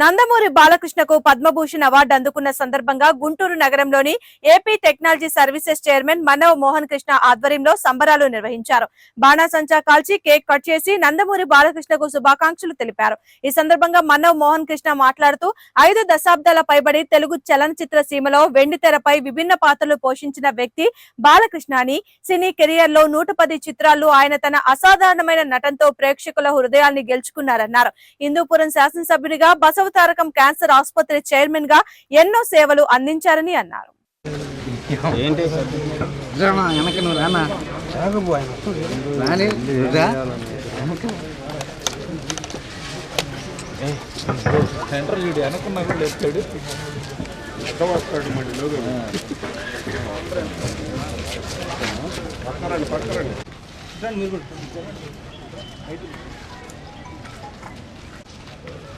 Nandamuri బాలకృష్ణకు Padma Bhushan award అందుకున్న సందర్భంగా గుంటూరు నగరంలోని AP technology services chairman Manav Mohan Krishna ఆధ్వర్యంలో సంబరాలు నిర్వహించారు. బాణాసంచా కాల్చి కేక్ కట్ చేసి నందమూరి బాలకృష్ణకు శుభాకాంక్షలు తెలిపారు. ఈ సందర్భంగా మనవ్ మోహన్ కృష్ణ మాట్లాడుతూ ఐదు దశాబ్దాల పైబడి తెలుగు చలనచిత్ర సీమలో వెండితెరపై విభిన్న పాత్రలు పోషించిన వ్యక్తి బాలకృష్ణ అని సినీ కెరియర్లో నూట పది చిత్రాలు ఆయన తన అసాధారణమైన నటనతో ప్రేక్షకుల హృదయాల్ని గెలుచుకున్నారన్నారు. హిందూపురం శాసనసభ్యుడిగా బసవతారకం క్యాన్సర్ ఆసుపత్రి చైర్మన్గా ఎన్నో సేవలు అందించారని అన్నారు. వస్తాడు మళ్ళీ లోగా పక్కరండి పక్కరండి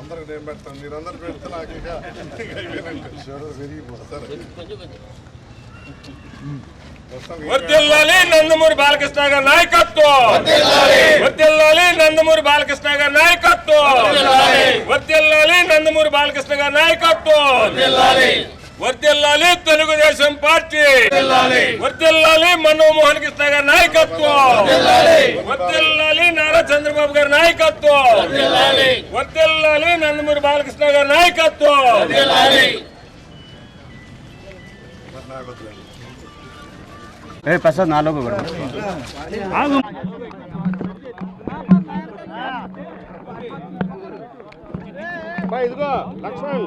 అందరికి నేను పెడతాను. మీరు అందరు పెడితే నాకు ఇంకా. వర్దిల్లాలి నందమూరి బాలకృష్ణ గారి నాయకత్వం. వర్దిల్లాలి నందమూరి బాలకృష్ణ గారి నాయకత్వం. వర్దిల్లాలి నందమూరి బాలకృష్ణ గారి నాయకత్వం. వర్దిల్లాలి తెలుగుదేశం పార్టీ. వర్దిల్లాలి. మన్మోహన్ కృష్ణ గారి నాయకత్వం. వర్దిల్లాలి. నారా చంద్రబాబు గారి నాయకత్వం. వర్దిల్లాలి. నందమూరి బాలకృష్ణ గారి నాయకత్వం. ప్రసాద్ బా, ఇదిగో లక్ష్మణ్.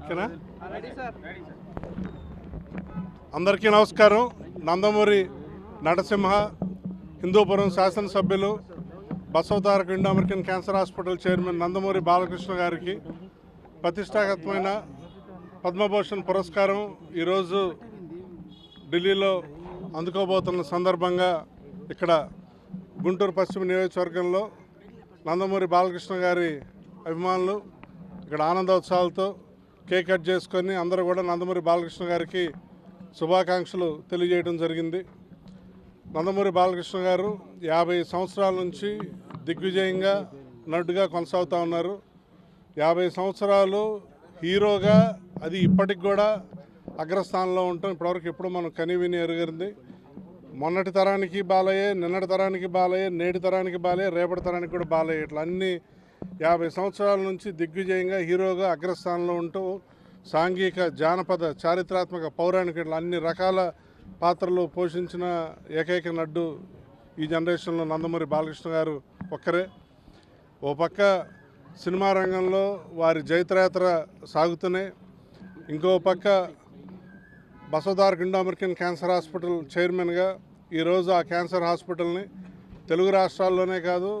ఓకేనా? అందరికీ నమస్కారం. నందమూరి నరసింహ హిందూపురం శాసనసభ్యులు Basavataraka Indo American cancer hospital chairman Nandamuri Balakrishna గారికి ప్రతిష్టాగతమైన పద్మభూషణ్ పురస్కారం ఈరోజు ఢిల్లీలో అందుకోబోతున్న సందర్భంగా ఇక్కడ గుంటూరు పశ్చిమ నియోజకవర్గంలో నందమూరి బాలకృష్ణ గారి అభిమానులు ఇక్కడ ఆనందోత్సవాలతో కేక్ కట్ చేసుకొని అందరూ కూడా నందమూరి బాలకృష్ణ గారికి శుభాకాంక్షలు తెలియజేయడం జరిగింది. నందమూరి బాలకృష్ణ గారు యాభై సంవత్సరాల నుంచి దిగ్విజయంగా నటుగా కొనసాగుతూ ఉన్నారు. యాభై సంవత్సరాలు హీరోగా అది ఇప్పటికి కూడా అగ్రస్థానంలో ఉంటాం. ఇప్పటివరకు ఎప్పుడు మనం కనివిని ఎరుగరింది. మొన్నటి తరానికి బాలయ్యే నిన్నటి తరానికి బాలయ్యే నేటి తరానికి బాలయ్యే రేపటి తరానికి కూడా బాలయ్యే ఇట్లా అన్ని యాభై సంవత్సరాల నుంచి దిగ్విజయంగా హీరోగా అగ్రస్థానంలో ఉంటూ సాంఘిక జానపద చారిత్రాత్మక పౌరాణిక అన్ని రకాల పాత్రలు పోషించిన ఏకైక నడ్డు ఈ జనరేషన్లో నందమూరి బాలకృష్ణ గారు ఒక్కరే. ఓ పక్క సినిమా రంగంలో వారి జైత్రయాత్ర సాగుతూనే ఇంకో పక్క బసోదార్ ఇండో అమెరికన్ క్యాన్సర్ హాస్పిటల్ చైర్మన్గా ఈరోజు ఆ క్యాన్సర్ హాస్పిటల్ని తెలుగు రాష్ట్రాల్లోనే కాదు